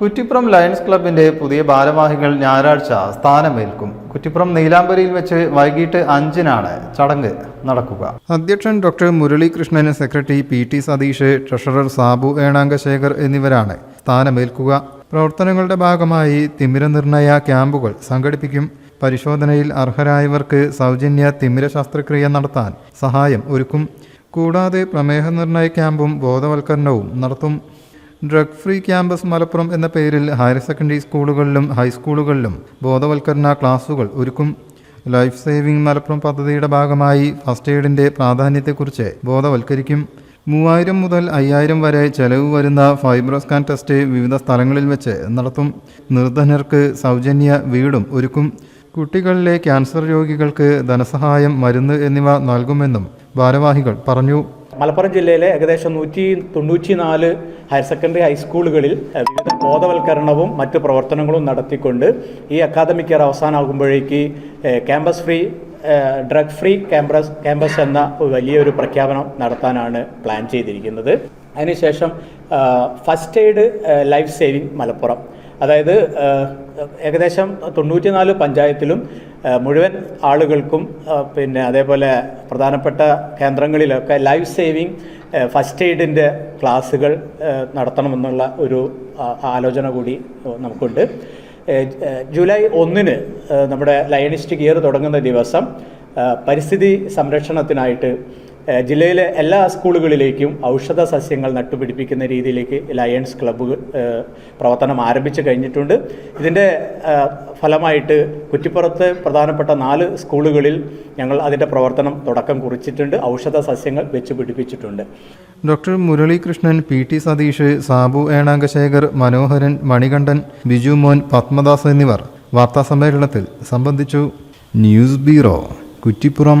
Kuttippuram lions ക്ലബിന്റെ പുതിയ ഭാരവാഹികൾ ഞായറാഴ്ച സ്ഥാനമേൽക്കും. കുറ്റിപ്പുറം നീലാംബരിയിൽ വെച്ച് വൈകിട്ട് അഞ്ചിനാണ് ചടങ്ങ് നടക്കുക. അധ്യക്ഷൻ doctor Muralikrishnan secretary P T Satheesh treasurer Sabu Enankasekhar എന്നിവരാണ് സ്ഥാനമേൽക്കുക. പ്രവർത്തനങ്ങളുടെ ഭാഗമായി തിമിര നിർണയ ക്യാമ്പുകൾ സംഘടിപ്പിക്കും. പരിശോധനയിൽ അർഹരായവർക്ക് സൗജന്യ തിമിര ശസ്ത്രക്രിയ നടത്താൻ സഹായം ഒരുക്കും. കൂടാതെ പ്രമേഹ നിർണയ ക്യാമ്പും ബോധവൽക്കരണവും നടത്തും. ഡ്രഗ് ഫ്രീ ക്യാമ്പസ് മലപ്പുറം എന്ന പേരിൽ ഹയർ സെക്കൻഡറി സ്കൂളുകളിലും ഹൈസ്കൂളുകളിലും ബോധവൽക്കരണ ക്ലാസുകൾ ഒരുക്കും. ലൈഫ് സേവിംഗ് മലപ്പുറം പദ്ധതിയുടെ ഭാഗമായി ഫസ്റ്റ് എയ്ഡിന്റെ പ്രാധാന്യത്തെക്കുറിച്ച് ബോധവൽക്കരിക്കും. മൂവായിരം മുതൽ അയ്യായിരം വരെ ചെലവ് വരുന്ന ഫൈബ്രോസ്കാൻ ടെസ്റ്റ് വിവിധ സ്ഥലങ്ങളിൽ വെച്ച് നടത്തും. നിർധനർക്ക് സൗജന്യ വീടും ഒരുക്കും. കുട്ടികളിലെ ക്യാൻസർ രോഗികൾക്ക് ധനസഹായം മരുന്ന് എന്നിവ നൽകുമെന്നും ഭാരവാഹികൾ പറഞ്ഞു. മലപ്പുറം ജില്ലയിലെ ഏകദേശം നൂറ്റി തൊണ്ണൂറ്റി നാല് ഹയർ സെക്കൻഡറി ഹൈസ്കൂളുകളിൽ വിവിധ ബോധവൽക്കരണവും മറ്റു പ്രവർത്തനങ്ങളും നടത്തിക്കൊണ്ട് ഈ academic year അവസാനമാകുമ്പോഴേക്ക് campus free drug free campus campus എന്ന വലിയൊരു പ്രഖ്യാപനം നടത്താനാണ് പ്ലാൻ ചെയ്തിരിക്കുന്നത്. അതിനുശേഷം first aid life saving Malappuram. അതായത് ഏകദേശം തൊണ്ണൂറ്റിനാല് പഞ്ചായത്തിലും മുഴുവൻ ആളുകൾക്കും പിന്നെ അതേപോലെ പ്രധാനപ്പെട്ട കേന്ദ്രങ്ങളിലൊക്കെ ലൈഫ് സേവിങ് ഫസ്റ്റ് എയ്ഡിന്റെ ക്ലാസ്സുകൾ നടത്തണമെന്നുള്ള ഒരു ആലോചന കൂടി നമുക്കുണ്ട്. ജൂലൈ ഒന്നിന് നമ്മുടെ ലയണിസ്റ്റ് ഗിയർ തുടങ്ങുന്ന ദിവസം പരിസ്ഥിതി സംരക്ഷണത്തിനായിട്ട് ജില്ലയിലെ എല്ലാ സ്കൂളുകളിലേക്കും ഔഷധ സസ്യങ്ങൾ നട്ടുപിടിപ്പിക്കുന്ന രീതിയിലേക്ക് ലയൺസ് ക്ലബ്ബ് പ്രവർത്തനം ആരംഭിച്ചു കഴിഞ്ഞിട്ടുണ്ട്. ഇതിന്റെ ഫലമായിട്ട് കുറ്റിപ്പുറത്ത് പ്രധാനപ്പെട്ട നാല് സ്കൂളുകളിൽ ഞങ്ങൾ അതിന്റെ പ്രവർത്തനം തുടക്കം കുറിച്ചിട്ടുണ്ട്. ഔഷധ സസ്യങ്ങൾ വെച്ച് പിടിപ്പിച്ചിട്ടുണ്ട്. Doctor Muralikrishnan P T Satheesh Sabu Enankasekhar Manoharan Manikandan Bijumon Padmadas എന്നിവർ വാർത്താസമ്മേളനത്തിൽ സംബന്ധിച്ചു. News bureau Kuttippuram.